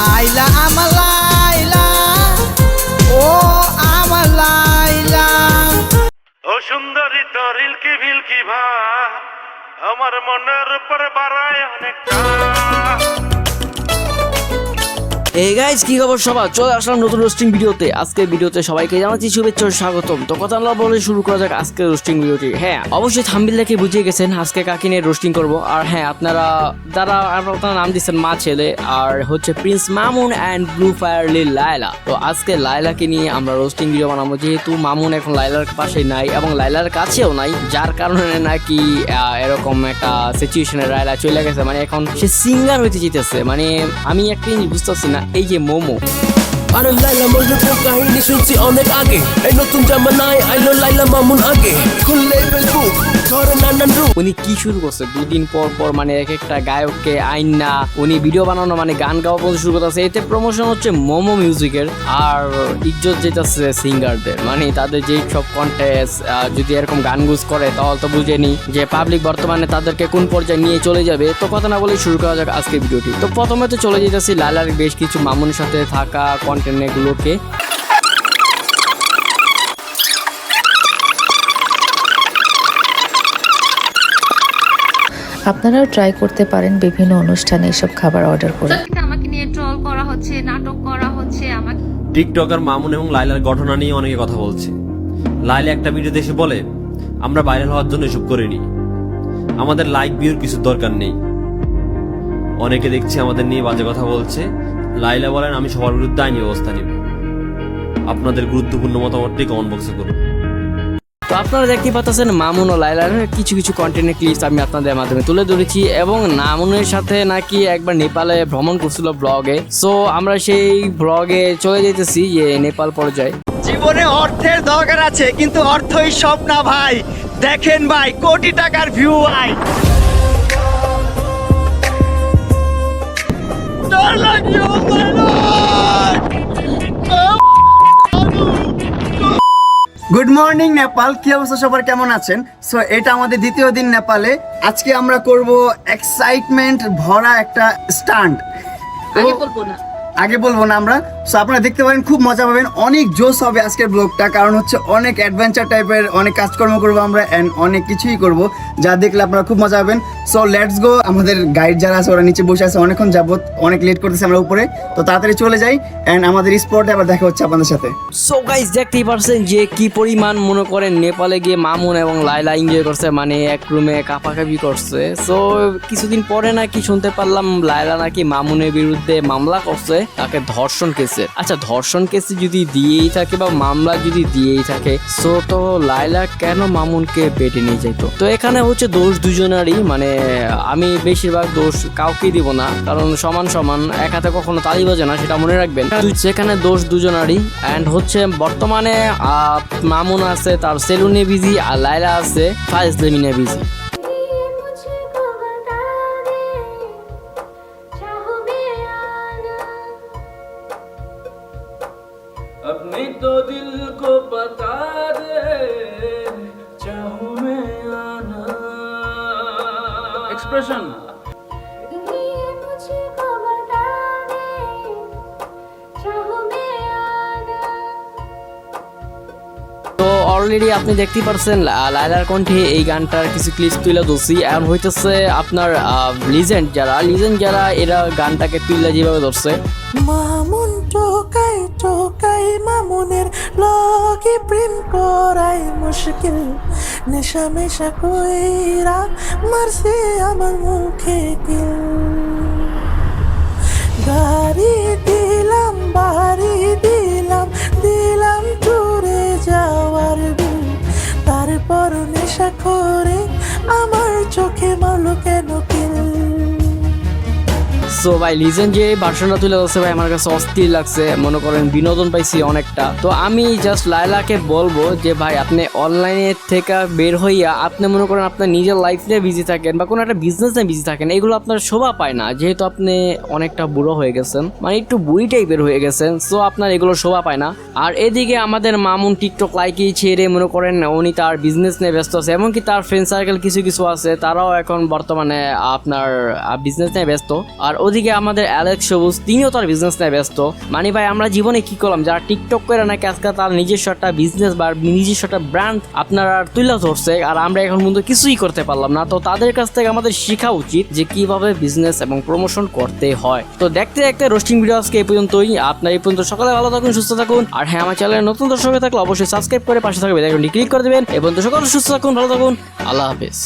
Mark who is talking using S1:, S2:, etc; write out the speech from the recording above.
S1: লাইলা, আমার লাইলা, ও আমার লাইলা। সুন্দরী তরিল কি ভা, আমার মনের উপর বাড়ায় অনেকটা।
S2: এই গাইজ কি খবর সবার? চলে আসলাম নতুন রোস্টিং ভিডিওতে আজকের ভিডিওতে সবাইকে জানাচ্ছি শুভেচ্ছা স্বাগতম। তো কথা না বলে শুরু করা যাক আজকের রোস্টিং ভিডিওটি হ্যাঁ অবশ্যই থাম্বিল দেখে বুঝিয়ে গেছেন আজকে নিয়ে রোস্টিং করব। আর হ্যাঁ আপনারা, যারা নাম দিচ্ছেন মা, ছেলে, আর হচ্ছে প্রিন্স মামুন অ্যান্ড ব্লু ফায়ারলি লায়লা। তো আজকে নিয়ে আমরা রোস্টিং ভিডিও বানাবো। যেহেতু মামুন এখন লায়লার পাশে নাই এবং লায়লার কাছেও নাই, যার কারণে নাকি এরকম একটা সিচুয়েশনে লায়লা চলে গেছে। মানে এখন সে সিঙ্গার হইতে যেতেছে মানে আমি একটা জিনিস বুঝতেছি না এই যে মোমো।
S3: আরে লাইলা মজনু কাহিনী শুনছি অনেক আগে। এই নতুন জামানায় আইলো লাইলা মামুন আগে। খুললে
S2: উনি কি শুরু করছে? দুদিন পর পর মানে এক একটা গায়ককে আইন না উনি ভিডিও বানানো মানে গান গাওয়া বলতে শুরু করতেছে। এতে প্রমোশন হচ্ছে মোমো মিউজিকের আর ইজ্জত যেতেছে সিঙ্গারদের মানে তাদের যেই সব কন্টেস্ট যদি এরকম গান গুজ করে, তাহলে তো বুঝেনি যে পাবলিক বর্তমানে তাদেরকে কোন পর্যায়ে নিয়ে চলে যাবে। তো কথা না বলে শুরু করা যাক আজকের ভিডিওটি তো প্রথমে তো চলে যেতেছি লালার বেশ কিছু মামুনের সাথে থাকা কন্টেন্ট এগুলোকে
S4: আপনারাও ট্রাই করতে পারেন বিভিন্ন অনুষ্ঠানে এসব খাবার অর্ডার করে।
S5: আমাকে নিয়ে ট্রল করা হচ্ছে নাটক করা হচ্ছে আমাকে
S6: টিকটকার মামুন এবং লাইলার ঘটনা নিয়ে অনেকে কথা বলছে। লাইলা একটা ভিডিওতে এসে বলে আমরা ভাইরাল হওয়ার জন্য এসব করিনি। আমাদের লাইক ভিউর কিছু দরকার নেই। অনেকে দেখছি আমাদের নিয়ে বাজে কথা বলছে। লাইলা বলেন আমি সবার বিরুদ্ধে আইনি ব্যবস্থা নিব। আপনাদের গুরুত্বপূর্ণ মতামতটি কমেন্ট বক্সে করুন।
S2: তো আপনারা দেখতে পাচ্ছেন মামুন ও লাইলার কিছু কিছু কন্টেন্টের ক্লিপস আমি আপনাদের মাধ্যমে তুলে ধরেছি এবং মামুনের সাথে নাকি একবার নেপালে ভ্রমণ করছিল ব্লগে সো আমরা সেই ব্লগে চলে যেতেছি যে নেপাল পর্যায়ে।
S7: জীবনে অর্থের দরকার আছে কিন্তু অর্থই সব না ভাই। দেখেন ভাই কোটি টাকার ভিউ ভাই।
S8: গুড মর্নিং নেপাল কি অবস্থা? সবার কেমন আছেন? সো এটা আমাদের দ্বিতীয় দিন নেপালে। আজকে আমরা করব এক্সাইটমেন্ট ভরা একটা স্টান্ট আগে বলব না। আগে বলব না আমরা। সো আপনারা দেখতে পারেন খুব মজা পাবেন। অনেক জোস হবে আজকের ব্লগটা কারণ হচ্ছে অনেক অ্যাডভেঞ্চার টাইপের অনেক কাজকর্ম করব আমরা অ্যান্ড অনেক কিছুই করব যা দেখলে আপনারা খুব মজা পাবেন। সো লেটস গো আমাদের গাইড যারা আছে, ওরা নিচে বসে আছে। অনেকক্ষণ যাবত অনেক লেট করতেছে আমরা উপরে। তো তাড়াতাড়ি চলে যাই অ্যান্ড আমাদের স্পটে আবার দেখা হচ্ছে আপনাদের সাথে।
S2: সো গাইস দেখতেই পারছেন যে কি পরিমাণ মনে করেন নেপালে গিয়ে মামুন এবং লাইলা এনজয় করছে মানে এক রুমে কাপাকাপি করছে। সো কিছুদিন পরে নাকি শুনতে পারলাম লাইলা নাকি মামুনের বিরুদ্ধে মামলা করছে, তাকে ধর্ষণ কেসে। আচ্ছা ধর্ষণ কেসে যদি দিয়েই থাকে বা মামলা যদি দিয়েই থাকে সো তো লাইলা কেন মামুনকে পেটে নিয়ে যেত তো এখানে হচ্ছে দোষ দুজনেরই মানে আমি বেশিরভাগ দোষ কাউকে দিব না কারণ সমান সমান এক হাতে কখনো তালি বাজে না সেটা মনে রাখবেন সেখানে দোষ দুজনারই অ্যান্ড হচ্ছে বর্তমানে আহ, মামুন আছে তার সেলুনে বিজি আর লাইলা আছে ফাইজলেমিনে বিজি
S5: मुझको बता दे चाहो में आना
S3: अपनी तो दिल को बता दे
S2: এক্সপ্রেশন অলরেডি আপনি দেখতে পারছেন লাইলার কণ্ঠে এই গানটার কিছু ক্লিপ তুলে ধরছি। এমন হইতেছে আপনার লিজেন্ড যারা লিজেন্ড যারা এরা গানটাকে তুলে যেভাবে ধরছে।
S3: মামুন টোকাই টোকাই মামুনের লগে প্রেম করাই মুশকিল। নেশা মেশা কইরা মারছে আমার মুখে কিল গাড়ি দিলাম, বাড়ি দিলাম দিলাম টুরে যাওয়ার দিন। তারপর নেশা করে আমার চোখে মালো কেন
S2: সো ভাই লিজেন্ড যে ভার্সনটা তুলে ধরছে ভাই, আমার কাছে অস্থির লাগছে। মনে করেন বিনোদন পাইছি অনেকটা। তো আমি জাস্ট লায়লাকে বলব যে, ভাই, আপনি অনলাইনে থেকে বের হইয়া আপনি মনে করেন আপনার নিজের লাইফ নিয়ে বিজি থাকেন বা কোনো একটা বিজনেস নিয়ে বিজি থাকেন, এগুলো আপনার শোভা পায় না। যেহেতু আপনি অনেকটা বুড়ো হয়ে গেছেন মানে একটু বুড়ি টাইপের হয়ে গেছেন সো আপনার এগুলো শোভা পায় না। আর এদিকে আমাদের মামুন টিকটক লাইকই ছেড়ে মনে করেন উনি তার বিজনেস নিয়ে ব্যস্ত আছে, এমনকি তার ফ্রেন্ড সার্কেল কিছু কিছু আছে, তারাও এখন বর্তমানে আপনার বিজনেস নিয়ে ব্যস্ত। আর ওদিকে আমাদের অ্যালেক্স সবুজ, তিনিও তার বিজনেস নিয়ে ব্যস্ত। মানে ভাই, আমরা জীবনে কি করলাম? যারা টিকটক করে নাকি আজকে তার নিজস্ব একটা বিজনেস বা নিজস্ব একটা ব্র্যান্ড আপনারা তুলে ধরছে, আর আমরা এখন পর্যন্ত কিছুই করতে পারলাম না। তো তাদের কাছ থেকে আমাদের শেখা উচিত যে কীভাবে বিজনেস এবং প্রমোশন করতে হয়। তো দেখতে দেখতে রোস্টিং ভিডিও আজকে এই পর্যন্তই। আপনার এই পর্যন্ত সকালে ভালো থাকুন, সুস্থ থাকুন, আর হ্যাঁ আমার চ্যানেলে নতুন দর্শক থাকলে অবশ্যই সাবস্ক্রাইব করে পাশে থাকবে দেখুন ক্লিক করে দেবেন। এবং সকালে সুস্থ থাকুন, ভালো থাকুন, আল্লাহ হাফেজ।